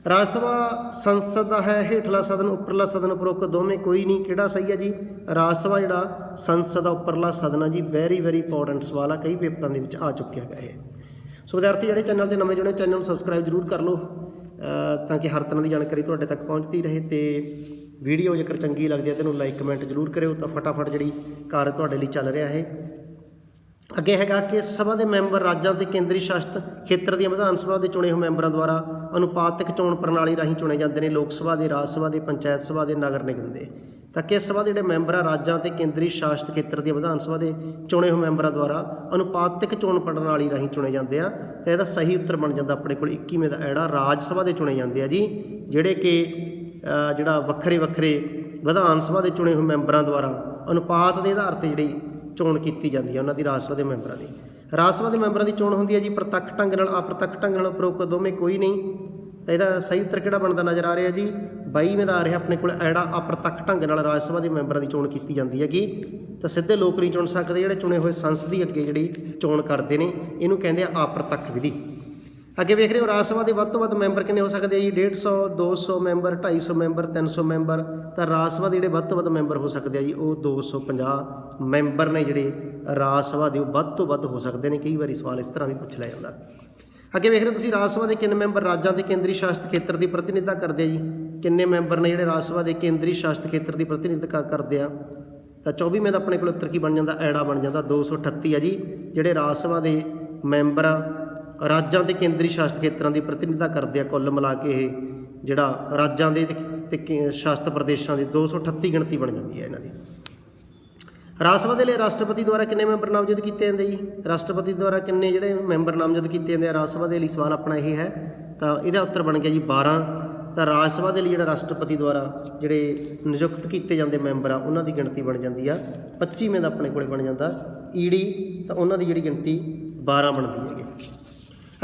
ਰਾਜ ਸਭਾ ਸੰਸਦ ਦਾ ਹੈ, ਹੇਠਲਾ ਸਦਨ, ਉੱਪਰਲਾ ਸਦਨ ਉਪਰੋਕਤ ਦੋਵੇਂ ਕੋਈ ਨਹੀਂ। ਕਿਹੜਾ ਸਹੀ ਹੈ ਜੀ? ਰਾਜ ਸਭਾ ਜਿਹੜਾ ਸੰਸਦ ਦਾ ਉੱਪਰਲਾ ਸਦਨ ਹੈ ਜੀ ਵੈਰੀ ਵੈਰੀ ਇੰਪੋਰਟੈਂਟ ਸਵਾਲ ਆ, ਕਈ ਪੇਪਰਾਂ ਦੇ ਵਿੱਚ ਆ ਚੁੱਕਿਆ ਹੈਗਾ ਇਹ। ਸੋ ਵਿਦਿਆਰਥੀ ਜਿਹੜੇ ਚੈਨਲ ਤੇ ਨਵੇਂ ਜੁੜੇ, ਚੈਨਲ ਨੂੰ ਸਬਸਕ੍ਰਾਈਬ ਜਰੂਰ ਕਰ ਲਓ ਤਾਂ ਕਿ ਹਰ ਤਰ੍ਹਾਂ ਦੀ ਜਾਣਕਾਰੀ ਤੁਹਾਡੇ ਤੱਕ ਪਹੁੰਚਦੀ ਰਹੇ ਤੇ ਵੀਡੀਓ ਜੇਕਰ ਚੰਗੀ ਲੱਗਦੀ ਹੈ ਤੇ ਇਹਨੂੰ ਲਾਈਕ ਕਮੈਂਟ ਜਰੂਰ ਕਰਿਓ ਤਾਂ ਫਟਾਫਟ ਜਿਹੜੀ ਕਾਰਜ ਤੁਹਾਡੇ ਲਈ ਚੱਲ ਰਿਹਾ ਹੈ ਅੱਗੇ ਹੈਗਾ ਕਿ ਸਭਾ ਦੇ ਮੈਂਬਰ ਰਾਜਾਂ ਤੇ ਕੇਂਦਰੀ ਸ਼ਾਸਤ ਖੇਤਰ ਦੀਆਂ ਵਿਧਾਨ ਸਭਾ ਦੇ ਚੁਣੇ ਹੋਏ ਮੈਂਬਰਾਂ ਦੁਆਰਾ ਅਨੁਪਾਤਿਕ ਚੋਣ ਪ੍ਰਣਾਲੀ ਰਾਹੀਂ ਚੁਣੇ ਜਾਂਦੇ ਨੇ ਲੋਕ ਸਭਾ ਦੇ, ਰਾਜ ਸਭਾ ਦੇ, ਪੰਚਾਇਤ ਸਭਾ ਦੇ, ਨਗਰ ਨਿਗਮ ਦੇ। ਤਾਂ ਕਿਸ ਸਭਾ ਦੇ ਜਿਹੜੇ ਮੈਂਬਰ ਆ ਰਾਜਾਂ ਤੇ ਕੇਂਦਰੀ ਸ਼ਾਸਤ ਖੇਤਰ ਦੀਆਂ ਵਿਧਾਨ ਸਭਾ ਦੇ ਚੁਣੇ ਹੋਏ ਮੈਂਬਰਾਂ ਦੁਆਰਾ ਅਨੁਪਾਤਿਕ ਚੋਣ ਪ੍ਰਣਾਲੀ ਰਾਹੀਂ ਚੁਣੇ ਜਾਂਦੇ ਆ ਤਾਂ ਇਹਦਾ ਸਹੀ ਉੱਤਰ ਬਣ ਜਾਂਦਾ ਆਪਣੇ ਕੋਲ 21ਵੇਂ ਦਾ ਐੜਾ ਰਾਜ ਸਭਾ ਦੇ ਚੁਣੇ ਜਾਂਦੇ ਆ ਜੀ, ਜਿਹੜੇ ਕਿ ਜਿਹੜਾ ਵੱਖਰੇ ਵੱਖਰੇ ਵਿਧਾਨ ਸਭਾ ਦੇ ਚੁਣੇ ਹੋਏ ਮੈਂਬਰਾਂ ਦੁਆਰਾ ਅਨੁਪਾਤ ਦੇ ਆਧਾਰ ਤੇ ਜਿਹੜੀ ਚੋਣ ਕੀਤੀ ਜਾਂਦੀ ਹੈ, ਉਹਨਾਂ ਦੀ ਰਾਜ ਸਭਾ ਦੇ ਮੈਂਬਰਾਂ ਦੀ। ਰਾਜ ਸਭਾ ਦੇ ਮੈਂਬਰਾਂ ਦੀ ਚੋਣ ਹੁੰਦੀ ਹੈ ਜੀ, ਪ੍ਰਤੱਖ ਢੰਗ ਨਾਲ, ਅਪ੍ਰਤੱਖ ਢੰਗ ਨਾਲ ਉਪਰੋਕਤ ਦੋਵੇਂ ਕੋਈ ਨਹੀਂ। ਤਾਂ ਇਹਦਾ ਸਹੀ ਉੱਤਰ ਕਿਹੜਾ ਬਣਦਾ ਨਜ਼ਰ ਆ ਰਿਹਾ ਜੀ? 22ਵੇਂ ਦਾ ਆ ਰਿਹਾ ਆਪਣੇ ਕੋਲ ਐੜਾ ਅਪ੍ਰਤੱਖ ਢੰਗ ਨਾਲ ਰਾਜ ਸਭਾ ਦੇ ਮੈਂਬਰਾਂ ਦੀ ਚੋਣ ਕੀਤੀ ਜਾਂਦੀ ਹੈਗੀ। ਤਾਂ ਸਿੱਧੇ ਲੋਕ ਨਹੀਂ ਚੁਣ ਸਕਦੇ, ਜਿਹੜੇ ਚੁਣੇ ਹੋਏ ਸੰਸਦੀ ਅੱਗੇ ਜਿਹੜੀ ਚੋਣ ਕਰਦੇ ਨੇ, ਇਹਨੂੰ ਕਹਿੰਦੇ ਆ ਅਪ੍ਰਤੱਖ ਵਿਧੀ। ਅੱਗੇ ਵੇਖ ਰਹੇ ਹੋ, ਰਾਜ ਸਭਾ ਦੇ ਵੱਧ ਤੋਂ ਵੱਧ ਮੈਂਬਰ ਕਿੰਨੇ ਹੋ ਸਕਦੇ ਆ ਜੀ? 150 200 ਮੈਂਬਰ 250 ਮੈਂਬਰ 300 ਮੈਂਬਰ। ਤਾਂ ਰਾਜ ਸਭਾ ਦੇ ਜਿਹੜੇ ਵੱਧ ਤੋਂ ਵੱਧ ਮੈਂਬਰ ਹੋ ਸਕਦੇ ਆ ਜੀ, ਉਹ 250 ਮੈਂਬਰ ਨੇ ਜਿਹੜੇ ਰਾਜ ਸਭਾ ਦੇ ਉਹ ਵੱਧ ਤੋਂ ਵੱਧ ਹੋ ਸਕਦੇ ਨੇ। ਕਈ ਵਾਰੀ ਸਵਾਲ ਇਸ ਤਰ੍ਹਾਂ ਵੀ ਪੁੱਛ ਲਿਆ ਜਾਂਦਾ। ਅੱਗੇ ਵੇਖ ਰਹੇ ਹੋ ਤੁਸੀਂ, ਰਾਜ ਸਭਾ ਦੇ ਕਿੰਨੇ ਮੈਂਬਰ ਰਾਜਾਂ ਦੇ ਕੇਂਦਰੀ ਸ਼ਾਸਤ ਖੇਤਰ ਦੀ ਪ੍ਰਤੀਨਿਧਤਾ ਕਰਦੇ ਆ ਜੀ? ਕਿੰਨੇ ਮੈਂਬਰ ਨੇ ਜਿਹੜੇ ਰਾਜ ਸਭਾ ਦੇ ਕੇਂਦਰੀ ਸ਼ਾਸਤ ਖੇਤਰ ਦੀ ਪ੍ਰਤੀਨਿਧਤਾ ਕਰਦੇ ਆ? ਤਾਂ 24ਵੇਂ ਦਾ ਆਪਣੇ ਕੋਲ ਉੱਤਰ ਕੀ ਬਣ ਜਾਂਦਾ? ਐੜਾ ਬਣ ਜਾਂਦਾ। 238 ਆ ਜੀ, ਜਿਹੜੇ ਰਾਜ ਸਭਾ ਦੇ ਮੈਂਬਰ ਆ ਰਾਜਾਂ ਤੇ ਕੇਂਦਰੀ ਸ਼ਾਸਤ ਖੇਤਰਾਂ ਦੀ ਪ੍ਰਤੀਨਿਧਤਾ ਕਰਦੇ ਆ ਕੁੱਲ ਮਿਲਾ ਕੇ ਇਹ ਜਿਹੜਾ ਰਾਜਾਂ ਦੇ ਤੇ- ਕੇ- ਸ਼ਾਸਤ ਪ੍ਰਦੇਸ਼ਾਂ ਦੀ 238 ਗਿਣਤੀ ਬਣ ਜਾਂਦੀ ਹੈ ਇਹਨਾਂ ਦੀ। ਰਾਜ ਸਭਾ ਦੇ ਲਈ ਰਾਸ਼ਟਰਪਤੀ ਦੁਆਰਾ ਕਿੰਨੇ ਮੈਂਬਰ ਨਾਮਜ਼ਦ ਕੀਤੇ ਜਾਂਦੇ ਜੀ? ਰਾਸ਼ਟਰਪਤੀ ਦੁਆਰਾ ਕਿੰਨੇ ਜਿਹੜੇ ਮੈਂਬਰ ਨਾਮਜ਼ਦ ਕੀਤੇ ਜਾਂਦੇ ਆ? ਰਾਜ ਸਭਾ ਦੇ ਲਈ ਸਵਾਲ ਆਪਣਾ ਇਹ ਹੈ, ਤਾਂ ਇਹਦਾ ਉੱਤਰ ਬਣ ਗਿਆ ਜੀ 12 ਤਾਂ ਰਾਜ ਸਭਾ ਦੇ ਲਈ ਜਿਹੜਾ ਰਾਸ਼ਟਰਪਤੀ ਦੁਆਰਾ ਜਿਹੜੇ ਨਿਯੁਕਤ ਕੀਤੇ ਜਾਂਦੇ ਮੈਂਬਰ ਆ, ਉਹਨਾਂ ਦੀ ਗਿਣਤੀ ਬਣ ਜਾਂਦੀ ਆ। 25ਵੇਂ ਦਾ ਆਪਣੇ ਕੋਲੇ ਬਣ ਜਾਂਦਾ ਈਡੀ ਤਾਂ ਉਹਨਾਂ ਦੀ ਜਿਹੜੀ ਗਿਣਤੀ 12 ਬਣਦੀ ਹੈਗੀ।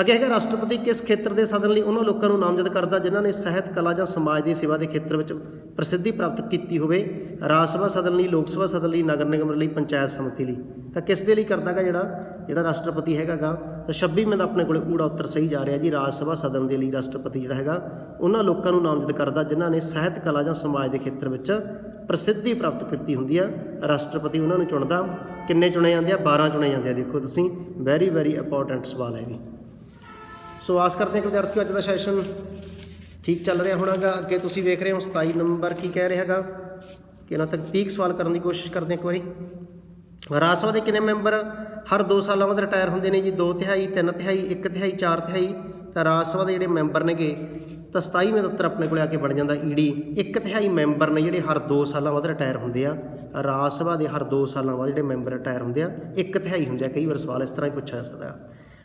ਅੱਗੇ ਹੈਗਾ, ਰਾਸ਼ਟਰਪਤੀ ਕਿਸ ਖੇਤਰ ਦੇ ਸਦਨ ਲਈ ਉਹਨਾਂ ਲੋਕਾਂ ਨੂੰ ਨਾਮਜ਼ਦ ਕਰਦਾ ਜਿਨ੍ਹਾਂ ਨੇ ਸਾਹਿਤ, ਕਲਾ ਜਾਂ ਸਮਾਜ ਦੀ ਸੇਵਾ ਦੇ ਖੇਤਰ ਵਿੱਚ ਪ੍ਰਸਿੱਧੀ ਪ੍ਰਾਪਤ ਕੀਤੀ ਹੋਵੇ? ਰਾਜ ਸਭਾ ਸਦਨ ਲਈ, ਲੋਕ ਸਭਾ ਸਦਨ ਲਈ, ਨਗਰ ਨਿਗਮ ਲਈ, ਪੰਚਾਇਤ ਸਮਿਤੀ ਲਈ। ਤਾਂ ਕਿਸ ਦੇ ਲਈ ਕਰਦਾਗਾ ਜਿਹੜਾ ਜਿਹੜਾ ਰਾਸ਼ਟਰਪਤੀ ਹੈਗਾਗਾ? ਤਾਂ 26 ਦਾ ਆਪਣੇ ਕੋਲੇ ਊੜਾ ਉੱਤਰ ਸਹੀ ਜਾ ਰਿਹਾ ਜੀ, ਰਾਜ ਸਭਾ ਸਦਨ ਦੇ ਲਈ ਰਾਸ਼ਟਰਪਤੀ ਜਿਹੜਾ ਹੈਗਾ, ਉਹਨਾਂ ਲੋਕਾਂ ਨੂੰ ਨਾਮਜ਼ਦ ਕਰਦਾ ਜਿਨ੍ਹਾਂ ਨੇ ਸਾਹਿਤ, ਕਲਾ ਜਾਂ ਸਮਾਜ ਦੇ ਖੇਤਰ ਵਿੱਚ ਪ੍ਰਸਿੱਧੀ ਪ੍ਰਾਪਤ ਕੀਤੀ ਹੁੰਦੀ ਆ। ਰਾਸ਼ਟਰਪਤੀ ਉਹਨਾਂ ਨੂੰ ਚੁਣਦਾ। ਕਿੰਨੇ ਚੁਣੇ ਜਾਂਦੇ ਆ? 12 ਚੁਣੇ ਜਾਂਦੇ ਆ। ਦੇਖੋ ਤੁਸੀਂ ਵੈਰੀ ਵੈਰੀ ਇੰਪੋਰਟੈਂਟ ਸਵਾਲ ਹੈ ਵੀ ਸੋ ਆਸ ਕਰਦੇ ਹਾਂ ਕਿ ਵਿਦਿਆਰਥੀਓ, ਅੱਜ ਦਾ ਸੈਸ਼ਨ ਠੀਕ ਚੱਲ ਰਿਹਾ ਹੋਣਾਗਾ। ਅੱਗੇ ਤੁਸੀਂ ਵੇਖ ਰਹੇ ਹੋ 27 ਨੰਬਰ ਕੀ ਕਹਿ ਰਿਹਾ ਹੈਗਾ। ਕਿ ਇਹਨਾਂ ਤੱਕ 30 ਸਵਾਲ ਕਰਨ ਦੀ ਕੋਸ਼ਿਸ਼ ਕਰਦੇ ਹਾਂ ਇੱਕ ਵਾਰੀ। ਰਾਜ ਸਭਾ ਦੇ ਕਿੰਨੇ ਮੈਂਬਰ ਹਰ 2 ਸਾਲਾਂ ਬਾਅਦ ਰਿਟਾਇਰ ਹੁੰਦੇ ਨੇ ਜੀ? 2 ਤਿਹਾਈ 3 ਤਿਹਾਈ 1 ਤਿਹਾਈ 4 ਤਿਹਾਈ। ਤਾਂ ਰਾਜ ਸਭਾ ਦੇ ਜਿਹੜੇ ਮੈਂਬਰ ਨੇਗੇ, ਤਾਂ 27ਵੇਂ ਦਾ ਆਪਣੇ ਕੋਲੇ ਆ ਕੇ ਬਣ ਜਾਂਦਾ ਈਡੀ ਇੱਕ ਤਿਹਾਈ ਮੈਂਬਰ ਨੇ ਜਿਹੜੇ ਹਰ 2 ਸਾਲਾਂ ਬਾਅਦ ਰਿਟਾਇਰ ਹੁੰਦੇ ਆ। ਰਾਜ ਸਭਾ ਦੇ ਹਰ 2 ਸਾਲਾਂ ਬਾਅਦ ਜਿਹੜੇ ਮੈਂਬਰ ਰਿਟਾਇਰ ਹੁੰਦੇ ਆ, ਇੱਕ ਤਿਹਾਈ ਹੁੰਦੇ ਆ। ਕਈ ਵਾਰ ਸਵਾਲ ਇਸ ਤਰ੍ਹਾਂ ਹੀ ਪੁੱਛਿਆ ਜਾ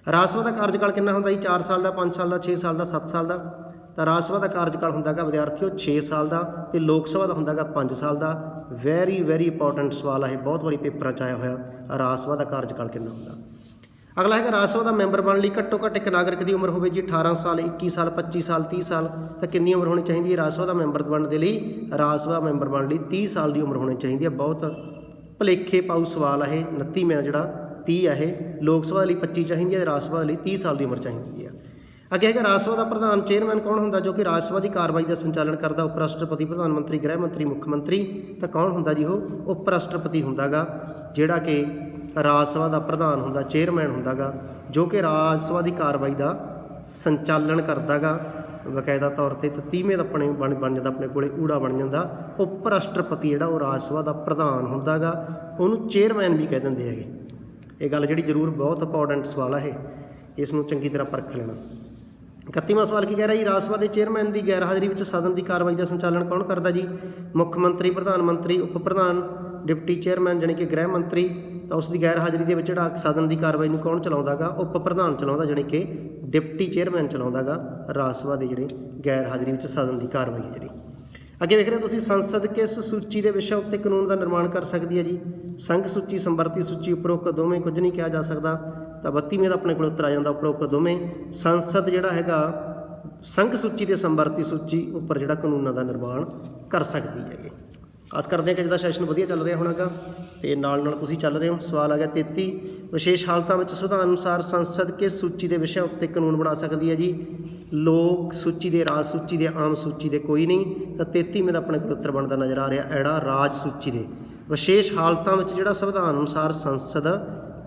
ਸਕਦਾ ਰਾਜ ਸਭਾ ਦਾ ਕਾਰਜਕਾਲ ਕਿੰਨਾ ਹੁੰਦਾ ਜੀ? 4 ਸਾਲ ਦਾ 5 ਸਾਲ ਦਾ 6 ਸਾਲ ਦਾ 7 ਸਾਲ ਦਾ? ਤਾਂ ਰਾਜ ਸਭਾ ਦਾ ਕਾਰਜਕਾਲ ਹੁੰਦਾਗਾ ਵਿਦਿਆਰਥੀਓ 6 ਸਾਲ ਦਾ ਤੇ ਲੋਕ ਸਭਾ ਦਾ ਹੁੰਦਾਗਾ 5 ਸਾਲ ਦਾ। ਵੈਰੀ ਵੈਰੀ ਇੰਪੋਰਟੈਂਟ ਸਵਾਲ ਹੈ ਇਹ। ਬਹੁਤ ਵਾਰੀ ਪੇਪਰਾਂ 'ਚ ਆਇਆ ਹੋਇਆ। ਰਾਜ ਸਭਾ ਦਾ ਕਾਰਜਕਾਲ ਕਿੰਨਾ ਹੁੰਦਾ? ਅਗਲਾ ਹੈਗਾ ਰਾਜ ਸਭਾ ਦਾ ਮੈਂਬਰ ਬਣਨ ਲਈ ਘੱਟੋ ਘੱਟ ਇੱਕ ਨਾਗਰਿਕ ਦੀ ਉਮਰ ਹੋਵੇ ਜੀ 18 ਸਾਲ 21 ਸਾਲ 25 ਸਾਲ 30 ਸਾਲ। ਤਾਂ ਕਿੰਨੀ ਉਮਰ ਹੋਣੀ ਚਾਹੀਦੀ ਹੈ ਰਾਜ ਸਭਾ ਦਾ ਮੈਂਬਰ ਬਣਨ ਦੇ ਲਈ? ਰਾਜ ਸਭਾ ਮੈਂਬਰ ਬਣਨ ਲਈ 30 ਸਾਲ ਦੀ ਉਮਰ ਹੋਣੀ ਚਾਹੀਦੀ ਹੈ। ਬਹੁਤ ਭਲੇਖੇ ਪਾਉ ਸਵਾਲ ਹੈ ਇਹ। 29 ਮੈਂ ਜਿਹੜਾ 30 ਹੈ ਇਹ, ਲੋਕ ਸਭਾ ਲਈ 25 ਚਾਹੀਦੀ ਹੈ ਰਾਜ ਸਭਾ ਲਈ 30 ਸਾਲ ਦੀ ਉਮਰ ਚਾਹੀਦੀ ਹੈ। ਅੱਗੇ ਹੈਗਾ ਰਾਜ ਸਭਾ ਦਾ ਪ੍ਰਧਾਨ ਚੇਅਰਮੈਨ ਕੌਣ ਹੁੰਦਾ, ਜੋ ਕਿ ਰਾਜ ਸਭਾ ਦੀ ਕਾਰਵਾਈ ਦਾ ਸੰਚਾਲਨ ਕਰਦਾ ਉਪ ਰਾਸ਼ਟਰਪਤੀ ਪ੍ਰਧਾਨ ਮੰਤਰੀ, ਗ੍ਰਹਿ ਮੰਤਰੀ, ਮੁੱਖ ਮੰਤਰੀ, ਤਾਂ ਕੌਣ ਹੁੰਦਾ ਜੀ ਉਹ? ਉਪ ਰਾਸ਼ਟਰਪਤੀ ਹੁੰਦਾਗਾ, ਜਿਹੜਾ ਕਿ ਰਾਜ ਸਭਾ ਦਾ ਪ੍ਰਧਾਨ ਹੁੰਦਾ ਚੇਅਰਮੈਨ ਹੁੰਦਾਗਾ, ਜੋ ਕਿ ਰਾਜ ਸਭਾ ਦੀ ਕਾਰਵਾਈ ਦਾ ਸੰਚਾਲਨ ਕਰਦਾਗਾ। ਬਕਾਇਦਾ ਤੌਰ ਤੇ ਤਾਂ 30ਵੇਂ ਦਾ ਆਪਣੇ ਬਣ ਬਣ ਜਾਂਦਾ, ਆਪਣੇ ਕੋਲੇ ਊੜਾ ਬਣ ਜਾਂਦਾ। ਉਪ ਰਾਸ਼ਟਰਪਤੀ ਜਿਹੜਾ ਉਹ ਰਾਜ ਸਭਾ ਦਾ ਪ੍ਰਧਾਨ ਹੁੰਦਾਗਾ, ਉਹਨੂੰ ਚੇਅਰਮੈਨ ਵੀ ਕਹਿ ਦਿੰਦੇ ਹੈਗੇ। ਇਹ ਗੱਲ ਜਿਹੜੀ ਜ਼ਰੂਰ ਬਹੁਤ ਇੰਪੋਰਟੈਂਟ ਸਵਾਲ ਹੈ ਇਹ ਇਸ ਨੂੰ ਚੰਗੀ ਤਰ੍ਹਾਂ ਪਰਖ ਲੈਣਾ। 31ਵਾਂ ਸਵਾਲ ਕੀ ਕਹਿ ਰਿਹਾ ਜੀ? ਰਾਜ ਸਭਾ ਦੇ ਚੇਅਰਮੈਨ ਦੀ ਗੈਰ ਹਾਜ਼ਰੀ ਵਿੱਚ ਸਦਨ ਦੀ ਕਾਰਵਾਈ ਦਾ ਸੰਚਾਲਨ ਕੌਣ ਕਰਦਾ ਜੀ? ਮੁੱਖ ਮੰਤਰੀ, ਪ੍ਰਧਾਨ ਮੰਤਰੀ, ਉਪ ਪ੍ਰਧਾਨ, ਡਿਪਟੀ ਚੇਅਰਮੈਨ ਜਾਣੀ ਕਿ ਗ੍ਰਹਿ ਮੰਤਰੀ, ਤਾਂ ਉਸ ਦੀ ਗੈਰ ਹਾਜ਼ਰੀ ਦੇ ਵਿੱਚ ਜਿਹੜਾ ਸਦਨ ਦੀ ਕਾਰਵਾਈ ਨੂੰ ਕੌਣ ਚਲਾਉਂਦਾਗਾ? ਉਪ ਪ੍ਰਧਾਨ ਚਲਾਉਂਦਾ ਜਾਣੀ ਕਿ ਡਿਪਟੀ ਚੇਅਰਮੈਨ ਚਲਾਉਂਦਾਗਾ। ਰਾਜ ਸਭਾ ਦੇ ਜਿਹੜੇ ਗੈਰ ਹਾਜ਼ਰੀ ਵਿੱਚ ਸਦਨ ਦੀ ਕਾਰਵਾਈ ਹੈ ਜਿਹੜੀ। ਅੱਗੇ ਵੇਖ ਰਹੇ ਹੋ ਤੁਸੀਂ, ਸੰਸਦ ਕਿਸ ਸੂਚੀ ਦੇ ਵਿਸ਼ਾ ਉੱਤੇ ਕਾਨੂੰਨ ਦਾ ਨਿਰਮਾਣ ਕਰ ਸਕਦੀ ਹੈ ਜੀ? ਸੰਘ ਸੂਚੀ, ਸੰਵਰਤੀ ਸੂਚੀ ਉਪਰੋਕਤ ਦੋਵੇਂ ਕੁਝ ਨਹੀਂ ਕਿਹਾ ਜਾ ਸਕਦਾ। ਤਾਂ 32ਵੇਂ ਦਾ ਆਪਣੇ ਕੋਲ ਉੱਤਰ ਆ ਜਾਂਦਾ ਉਪਰੋਕਤ ਦੋਵੇਂ ਸੰਸਦ ਜਿਹੜਾ ਹੈਗਾ, ਸੰਘ ਸੂਚੀ ਤੇ ਸੰਵਰਤੀ ਸੂਚੀ ਉੱਪਰ ਜਿਹੜਾ ਕਾਨੂੰਨਾਂ ਦਾ ਨਿਰਮਾਣ ਕਰ ਸਕਦੀ ਹੈਗੀ। ਆਸ ਕਰਦੇ ਹਾਂ ਕਿ ਅੱਜ ਦਾ ਸੈਸ਼ਨ ਵਧੀਆ ਚੱਲ ਰਿਹਾ ਹੋਣਾਗਾ ਤੇ ਨਾਲ ਨਾਲ ਤੁਸੀਂ ਚੱਲ ਰਹੇ ਹੋ। ਸਵਾਲ ਆ ਗਿਆ 33 ਵਿਸ਼ੇਸ਼ ਹਾਲਤਾਂ ਵਿੱਚ ਸੰਵਿਧਾਨ ਅਨੁਸਾਰ ਸੰਸਦ ਕਿਸ ਸੂਚੀ ਦੇ ਵਿਸ਼ਿਆਂ ਉੱਤੇ ਕਾਨੂੰਨ ਬਣਾ ਸਕਦੀ ਹੈ ਜੀ? ਲੋਕ ਸੂਚੀ ਦੇ, ਰਾਜ ਸੂਚੀ ਦੇ, ਆਮ ਸੂਚੀ ਦੇ ਕੋਈ ਨਹੀਂ। ਤਾਂ 33ਵੇਂ ਦਾ ਆਪਣੇ ਕੋਲ ਉੱਤਰ ਬਣਦਾ ਨਜ਼ਰ ਆ ਰਿਹਾ ਐੜਾ ਰਾਜ ਸੂਚੀ ਦੇ। ਵਿਸ਼ੇਸ਼ ਹਾਲਤਾਂ ਵਿੱਚ ਜਿਹੜਾ ਸੰਵਿਧਾਨ ਅਨੁਸਾਰ ਸੰਸਦ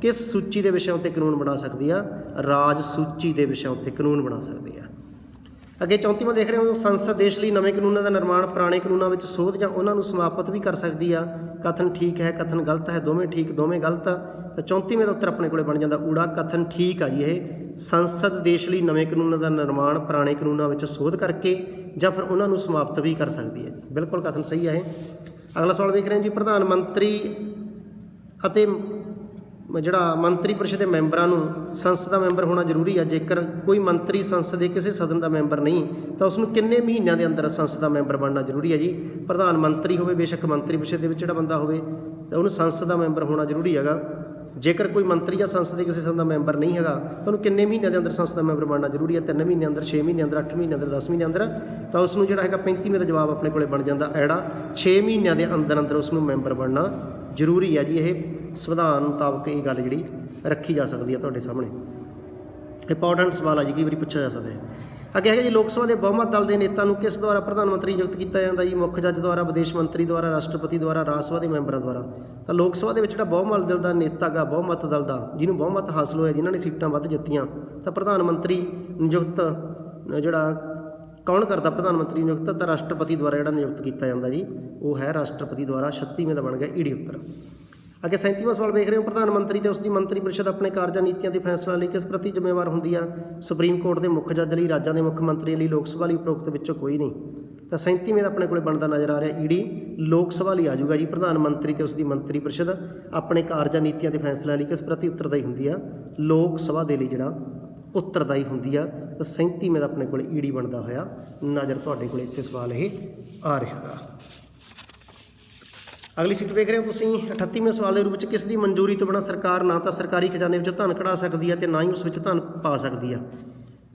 ਕਿਸ ਸੂਚੀ ਦੇ ਵਿਸ਼ਿਆਂ ਉੱਤੇ ਕਾਨੂੰਨ ਬਣਾ ਸਕਦੀ ਆ? ਰਾਜ ਸੂਚੀ ਦੇ ਵਿਸ਼ਿਆਂ ਉੱਤੇ ਕਾਨੂੰਨ ਬਣਾ ਸਕਦੀ ਆ। ਅੱਗੇ 34ਵਾਂ ਦੇਖ ਰਹੇ ਹੋ, ਸੰਸਦ ਦੇਸ਼ ਲਈ ਨਵੇਂ ਕਾਨੂੰਨਾਂ ਦਾ ਨਿਰਮਾਣ, ਪੁਰਾਣੇ ਕਾਨੂੰਨਾਂ ਵਿੱਚ ਸੋਧ ਜਾਂ ਉਹਨਾਂ ਨੂੰ ਸਮਾਪਤ ਵੀ ਕਰ ਸਕਦੀ ਆ। ਕਥਨ ਠੀਕ ਹੈ, ਕਥਨ ਗਲਤ ਹੈ, ਦੋਵੇਂ ਠੀਕ, ਦੋਵੇਂ ਗਲਤ। ਆ ਤਾਂ 34ਵੇਂ ਦਾ ਉੱਤਰ ਆਪਣੇ ਕੋਲੇ ਬਣ ਜਾਂਦਾ ਊੜਾ, ਕਥਨ ਠੀਕ ਆ ਜੀ ਇਹ। ਸੰਸਦ ਦੇਸ਼ ਲਈ ਨਵੇਂ ਕਾਨੂੰਨਾਂ ਦਾ ਨਿਰਮਾਣ, ਪੁਰਾਣੇ ਕਾਨੂੰਨਾਂ ਵਿੱਚ ਸੋਧ ਕਰਕੇ ਜਾਂ ਫਿਰ ਉਹਨਾਂ ਨੂੰ ਸਮਾਪਤ ਵੀ ਕਰ ਸਕਦੀ ਹੈ ਜੀ। ਬਿਲਕੁਲ ਕਥਨ ਸਹੀ ਹੈ ਇਹ। ਅਗਲਾ ਸਵਾਲ ਵੇਖ ਰਹੇ ਹਾਂ ਜੀ, ਪ੍ਰਧਾਨ ਮੰਤਰੀ ਅਤੇ ਜਿਹੜਾ ਮੰਤਰੀ ਪਰਿਸ਼ਦ ਦੇ ਮੈਂਬਰਾਂ ਨੂੰ ਸੰਸਦ ਦਾ ਮੈਂਬਰ ਹੋਣਾ ਜ਼ਰੂਰੀ ਹੈ ਜੇਕਰ ਕੋਈ ਮੰਤਰੀ ਸੰਸਦ ਦੇ ਕਿਸੇ ਸਦਨ ਦਾ ਮੈਂਬਰ ਨਹੀਂ, ਤਾਂ ਉਸ ਨੂੰ ਕਿੰਨੇ ਮਹੀਨਿਆਂ ਦੇ ਅੰਦਰ ਸੰਸਦ ਦਾ ਮੈਂਬਰ ਬਣਨਾ ਜ਼ਰੂਰੀ ਹੈ ਜੀ? ਪ੍ਰਧਾਨ ਮੰਤਰੀ ਹੋਵੇ, ਬੇਸ਼ੱਕ ਮੰਤਰੀ ਪਰਿਸ਼ਦ ਦੇ ਵਿੱਚ ਜਿਹੜਾ ਬੰਦਾ ਹੋਵੇ, ਤਾਂ ਉਹਨੂੰ ਸੰਸਦ ਦਾ ਮੈਂਬਰ ਹੋਣਾ ਜ਼ਰੂਰੀ ਹੈਗਾ। ਜੇਕਰ ਕੋਈ ਮੰਤਰੀ ਜਾਂ ਸੰਸਦ ਦੇ ਕਿਸੇ ਸਦਨ ਦਾ ਮੈਂਬਰ ਨਹੀਂ ਹੈਗਾ, ਤਾਂ ਉਹਨੂੰ ਕਿੰਨੇ ਮਹੀਨਿਆਂ ਦੇ ਅੰਦਰ ਸੰਸਦ ਦਾ ਮੈਂਬਰ ਬਣਨਾ ਜ਼ਰੂਰੀ ਹੈ 3 ਮਹੀਨਿਆਂ ਅੰਦਰ 6 ਮਹੀਨੇ ਅੰਦਰ 8 ਮਹੀਨੇ ਅੰਦਰ 10 ਮਹੀਨਿਆਂ ਅੰਦਰ, ਤਾਂ ਉਸ ਨੂੰ ਜਿਹੜਾ ਹੈਗਾ 35ਵੇਂ ਦਾ ਜਵਾਬ ਆਪਣੇ ਕੋਲੇ ਬਣ ਜਾਂਦਾ ਐੜਾ। 6 ਮਹੀਨਿਆਂ ਦੇ ਅੰਦਰ ਅੰਦਰ ਉਸ ਨੂੰ ਮੈਂਬਰ ਬਣਨਾ ਜ਼ਰੂਰੀ ਹੈ ਜੀ ਇਹ। ਸੰਵਿਧਾਨ ਮੁਤਾਬਕ ਇਹ ਗੱਲ ਜਿਹੜੀ ਰੱਖੀ ਜਾ ਸਕਦੀ ਹੈ ਤੁਹਾਡੇ ਸਾਹਮਣੇ। ਇੰਪੋਰਟੈਂਟ ਸਵਾਲ ਆ ਜੀ, ਕਈ ਵਾਰੀ ਪੁੱਛਿਆ ਜਾ ਸਕਦਾ ਹੈ। ਅੱਗੇ ਹੈਗਾ ਜੀ, ਲੋਕ ਸਭਾ ਦੇ ਬਹੁਮਤ ਦਲ ਦੇ ਨੇਤਾ ਨੂੰ ਕਿਸ ਦੁਆਰਾ ਪ੍ਰਧਾਨ ਮੰਤਰੀ ਨਿਯੁਕਤ ਕੀਤਾ ਜਾਂਦਾ ਜੀ? ਮੁੱਖ ਜੱਜ ਦੁਆਰਾ, ਵਿਦੇਸ਼ ਮੰਤਰੀ ਦੁਆਰਾ, ਰਾਸ਼ਟਰਪਤੀ ਦੁਆਰਾ, ਰਾਜ ਸਭਾ ਦੇ ਮੈਂਬਰਾਂ ਦੁਆਰਾ। ਤਾਂ ਲੋਕ ਸਭਾ ਦੇ ਵਿੱਚ ਜਿਹੜਾ ਬਹੁਮਤ ਦਲ ਦਾ ਨੇਤਾ ਗਾ, ਬਹੁਮਤ ਦਲ ਦਾ, ਜਿਹਨੂੰ ਬਹੁਮਤ ਹਾਸਲ ਹੋਇਆ ਜਿਨ੍ਹਾਂ ਨੇ ਸੀਟਾਂ ਵੱਧ ਜਿੱਤੀਆਂ, ਤਾਂ ਪ੍ਰਧਾਨ ਮੰਤਰੀ ਨਿਯੁਕਤ, ਜਿਹੜਾ ਕੌਣ ਕਰਦਾ ਪ੍ਰਧਾਨ ਮੰਤਰੀ ਨਿਯੁਕਤ? ਤਾਂ ਰਾਸ਼ਟਰਪਤੀ ਦੁਆਰਾ ਜਿਹੜਾ ਨਿਯੁਕਤ ਕੀਤਾ ਜਾਂਦਾ ਜੀ, ਉਹ ਹੈ ਰਾਸ਼ਟਰਪਤੀ ਦੁਆਰਾ 36ਵੇਂ ਦਾ ਬਣ ਗਿਆ ਈਡੀ ਉੱਤਰ ਅੱਗੇ 37ਵਾਂ ਸਵਾਲ ਵੇਖ ਰਹੇ ਹੋ। ਪ੍ਰਧਾਨ ਮੰਤਰੀ ਤੇ ਉਸ ਦੀ ਮੰਤਰੀ ਪਰਿਸ਼ਦ ਆਪਣੇ ਕਾਰਜਾਂ, ਨੀਤੀਆਂ ਦੇ ਫੈਸਲਾ ਲਈ ਕਿਸ ਪ੍ਰਤੀ ਜ਼ਿੰਮੇਵਾਰ ਹੁੰਦੀ ਆ? ਸੁਪਰੀਮ ਕੋਰਟ ਦੇ ਮੁੱਖ ਜੱਜ ਲਈ, ਰਾਜਾਂ ਦੇ ਮੁੱਖ ਮੰਤਰੀਆਂ ਲਈ, ਲੋਕ ਸਭਾ ਲਈ ਉਪਰੋਕਤ ਵਿੱਚੋਂ ਕੋਈ ਨਹੀਂ। ਤਾਂ 37ਵੇਂ ਦਾ ਆਪਣੇ ਕੋਲੇ ਬਣਦਾ ਨਜ਼ਰ ਆ ਰਿਹਾ ਈਡੀ। ਲੋਕ ਸਭਾ ਲਈ ਆ ਜਾਊਗਾ ਜੀ ਪ੍ਰਧਾਨ ਮੰਤਰੀ ਤੇ ਉਸ ਦੀ ਮੰਤਰੀ ਪਰਿਸ਼ਦ। ਆਪਣੇ ਕਾਰਜਾਂ, ਨੀਤੀਆਂ ਦੇ ਫੈਸਲਿਆਂ ਲਈ ਕਿਸ ਪ੍ਰਤੀ ਉੱਤਰਦਾਈ ਹੁੰਦੀ ਆ? ਲੋਕ ਸਭਾ ਦੇ ਲਈ ਜਿਹੜਾ ਉੱਤਰਦਾਈ ਹੁੰਦੀ ਆ। ਤਾਂ 37ਵੇਂ ਦਾ ਆਪਣੇ ਕੋਲੇ ਈਡੀ ਬਣਦਾ ਹੋਇਆ। ਨਜ਼ਰ ਤੁਹਾਡੇ ਕੋਲੇ ਇੱਥੇ ਸਵਾਲ ਇਹ ਆ ਰਿਹਾ। ਗਾ ਅਗਲੀ ਸੀਟ ਵੇਖ ਰਹੇ ਹੋ ਤੁਸੀਂ 38ਵੇਂ ਸਵਾਲ ਦੇ ਰੂਪ ਵਿੱਚ ਕਿਸ ਦੀ ਮਨਜ਼ੂਰੀ ਤੋਂ ਬਿਨਾਂ ਸਰਕਾਰ ਨਾ ਤਾਂ ਸਰਕਾਰੀ ਖਜ਼ਾਨੇ ਵਿੱਚੋਂ ਧਨ ਕਢਾ ਸਕਦੀ ਹੈ ਤੇ ਨਾ ਹੀ ਉਸ ਵਿੱਚ ਧਨ ਪਾ ਸਕਦੀ ਹੈ?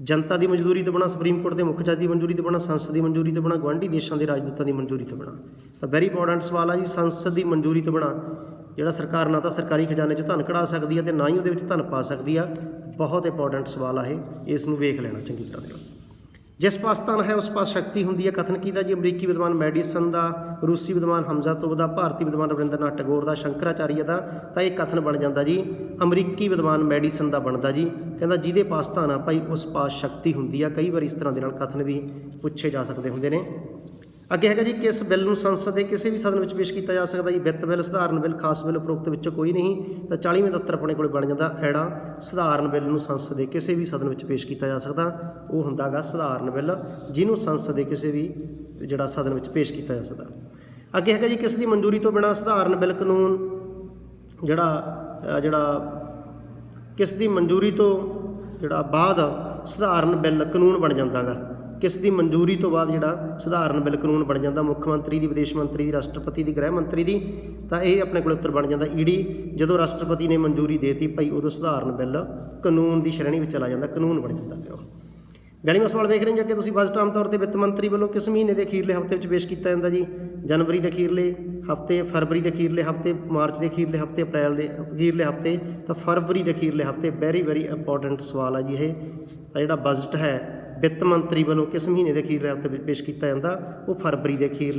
ਜਨਤਾ ਦੀ ਮਨਜ਼ੂਰੀ ਤੋਂ ਬਿਨਾਂ, ਸੁਪਰੀਮ ਕੋਰਟ ਦੇ ਮੁੱਖ ਜੱਜ ਦੀ ਮਨਜ਼ੂਰੀ ਤੋਂ ਬਿਨਾਂ, ਸੰਸਦ ਦੀ ਮਨਜ਼ੂਰੀ ਤੋਂ ਬਿਨਾਂ ਗਵਾਂਢੀ ਦੇਸ਼ਾਂ ਦੇ ਰਾਜਦੂਤਾਂ ਦੀ ਮਨਜ਼ੂਰੀ ਤੋਂ ਬਿਨਾਂ? ਤਾਂ ਵੈਰੀ ਇੰਪੋਰਟੈਂਟ ਸਵਾਲ ਆ ਜੀ, ਸੰਸਦ ਦੀ ਮਨਜ਼ੂਰੀ ਤੋਂ ਬਿਨਾਂ ਜਿਹੜਾ ਸਰਕਾਰ ਨਾ ਤਾਂ ਸਰਕਾਰੀ ਖਜ਼ਾਨੇ 'ਚ ਧਨ ਕਢਾ ਸਕਦੀ ਹੈ ਤੇ ਨਾ ਹੀ ਉਹਦੇ ਵਿੱਚ ਧਨ ਪਾ ਸਕਦੀ ਆ। ਬਹੁਤ ਇੰਪੋਰਟੈਂਟ ਸਵਾਲ ਆ ਇਹ, ਇਸ ਨੂੰ ਵੇਖ ਲੈਣਾ ਚੰਗੀ ਤਰ੍ਹਾਂ ਦੇ ਨਾਲ ਜਿਸ ਪਾਸ ਧਨ ਹੈ, ਉਸ ਪਾਸ ਸ਼ਕਤੀ ਹੁੰਦੀ ਹੈ ਕਥਨ ਕੀਤਾ ਜੀ ਅਮਰੀਕੀ ਵਿਦਵਾਨ ਮੈਡੀਸਨ ਦਾ, ਰੂਸੀ ਵਿਦਵਾਨ ਹਮਜ਼ਾ ਤੋਬ ਦਾ, ਭਾਰਤੀ ਵਿਦਵਾਨ ਰਵਿੰਦਰਨਾਥ ਟੈਗੋਰ ਦਾ, ਸ਼ੰਕਰਾਚਾਰੀਆ ਦਾ, ਤਾਂ ਇਹ ਕਥਨ ਬਣ ਜਾਂਦਾ ਜੀ। ਅਮਰੀਕੀ ਵਿਦਵਾਨ ਮੈਡੀਸਨ ਦਾ ਬਣਦਾ ਜੀ। ਕਹਿੰਦਾ ਜਿਹਦੇ ਪਾਸ ਧਨ ਆ ਭਾਈ, ਉਸ ਪਾਸ ਸ਼ਕਤੀ ਹੁੰਦੀ ਆ। ਕਈ ਵਾਰ ਇਸ ਤਰ੍ਹਾਂ ਦੇ ਨਾਲ ਕਥਨ ਵੀ ਪੁੱਛੇ ਜਾ ਸਕਦੇ ਹੁੰਦੇ ਨੇ। ਅੱਗੇ ਹੈਗਾ ਜੀ, ਕਿਸ ਬਿੱਲ ਨੂੰ ਸੰਸਦ ਦੇ ਕਿਸੇ ਵੀ ਸਦਨ ਵਿੱਚ ਪੇਸ਼ ਕੀਤਾ ਜਾ ਸਕਦਾ ਜੀ? ਵਿੱਤ ਬਿੱਲ, ਸਧਾਰਨ ਬਿੱਲ, ਖਾਸ ਬਿੱਲ ਉਪਰੋਕਤ ਵਿੱਚੋਂ ਕੋਈ ਨਹੀਂ। ਤਾਂ 40ਵੇਂ ਤੱਤਰ ਆਪਣੇ ਕੋਲ ਬਣ ਜਾਂਦਾ। ਐੜਾ ਸਧਾਰਨ ਬਿੱਲ ਨੂੰ ਸੰਸਦ ਦੇ ਕਿਸੇ ਵੀ ਸਦਨ ਵਿੱਚ ਪੇਸ਼ ਕੀਤਾ ਜਾ ਸਕਦਾ। ਉਹ ਹੁੰਦਾਗਾ ਸਧਾਰਨ ਬਿੱਲ, ਜਿਹਨੂੰ ਸੰਸਦ ਦੇ ਕਿਸੇ ਵੀ ਜਿਹੜਾ ਸਦਨ ਵਿੱਚ ਪੇਸ਼ ਕੀਤਾ ਜਾ ਸਕਦਾ। ਅੱਗੇ ਹੈਗਾ ਜੀ, ਕਿਸ ਦੀ ਮਨਜ਼ੂਰੀ ਤੋਂ ਬਿਨਾਂ ਸਧਾਰਨ ਬਿੱਲ ਕਾਨੂੰਨ ਜਿਹੜਾ ਜਿਹੜਾ ਕਿਸ ਦੀ ਮਨਜ਼ੂਰੀ ਤੋਂ ਜਿਹੜਾ ਬਾਅਦ ਸਧਾਰਨ ਬਿੱਲ ਕਾਨੂੰਨ ਬਣ ਜਾਂਦਾਗਾ। ਕਿਸ ਦੀ ਮਨਜ਼ੂਰੀ ਤੋਂ ਬਾਅਦ ਜਿਹੜਾ ਸਧਾਰਨ ਬਿੱਲ ਕਾਨੂੰਨ ਬਣ ਜਾਂਦਾ, ਮੁੱਖ ਮੰਤਰੀ ਦੀ, ਵਿਦੇਸ਼ ਮੰਤਰੀ ਦੀ, ਰਾਸ਼ਟਰਪਤੀ ਦੀ, ਗ੍ਰਹਿ ਮੰਤਰੀ ਦੀ, ਤਾਂ ਇਹ ਆਪਣੇ ਕੋਲ ਉੱਤਰ ਬਣ ਜਾਂਦਾ ਈਡੀ। ਜਦੋਂ ਰਾਸ਼ਟਰਪਤੀ ਨੇ ਮਨਜ਼ੂਰੀ ਦੇਤੀ ਭਾਈ, ਉਦੋਂ ਸਧਾਰਨ ਬਿੱਲ ਕਾਨੂੰਨ ਦੀ ਸ਼੍ਰੇਣੀ ਵਿੱਚ ਚਲਾ ਜਾਂਦਾ, ਕਾਨੂੰਨ ਬਣ ਜਾਂਦਾ ਪਿਆ ਉਹ। ਗੈਲੀਮਾ ਸਵਾਲ ਵੇਖ ਰਹੇ ਹੋ ਜੀ ਤੁਸੀਂ ਬਜਟ ਆਮ ਤੌਰ ਤੇ ਵਿੱਤ ਮੰਤਰੀ ਵੱਲੋਂ ਕਿਸ ਮਹੀਨੇ ਦੇ ਅਖੀਰਲੇ ਹਫ਼ਤੇ ਵਿੱਚ ਪੇਸ਼ ਕੀਤਾ ਜਾਂਦਾ ਜੀ? ਜਨਵਰੀ ਦੇ ਅਖੀਰਲੇ ਹਫ਼ਤੇ, ਫਰਵਰੀ ਦੇ ਅਖੀਰਲੇ ਹਫ਼ਤੇ, ਮਾਰਚ ਦੇ ਅਖੀਰਲੇ ਹਫ਼ਤੇ, ਅਪ੍ਰੈਲ ਦੇ ਅਖੀਰਲੇ ਹਫ਼ਤੇ, ਤਾਂ ਫਰਵਰੀ ਦੇ ਅਖੀਰਲੇ ਹਫ਼ਤੇ ਵੈਰੀ ਵੈਰੀ ਇੰਪੋਰਟੈਂਟ ਸਵਾਲ ਆ ਜੀ ਇਹ। ਜਿਹੜਾ ਬਜਟ ਹੈ ਵਿੱਤ ਮੰਤਰੀ ਵੱਲੋਂ ਕਿਸ ਮਹੀਨੇ ਦੇ ਅਖੀਰਲੇ ਹਫ਼ਤੇ ਵਿੱਚ ਪੇਸ਼ ਕੀਤਾ ਜਾਂਦਾ, ਉਹ ਫਰਵਰੀ ਦੇ ਅਖੀਰਲੇ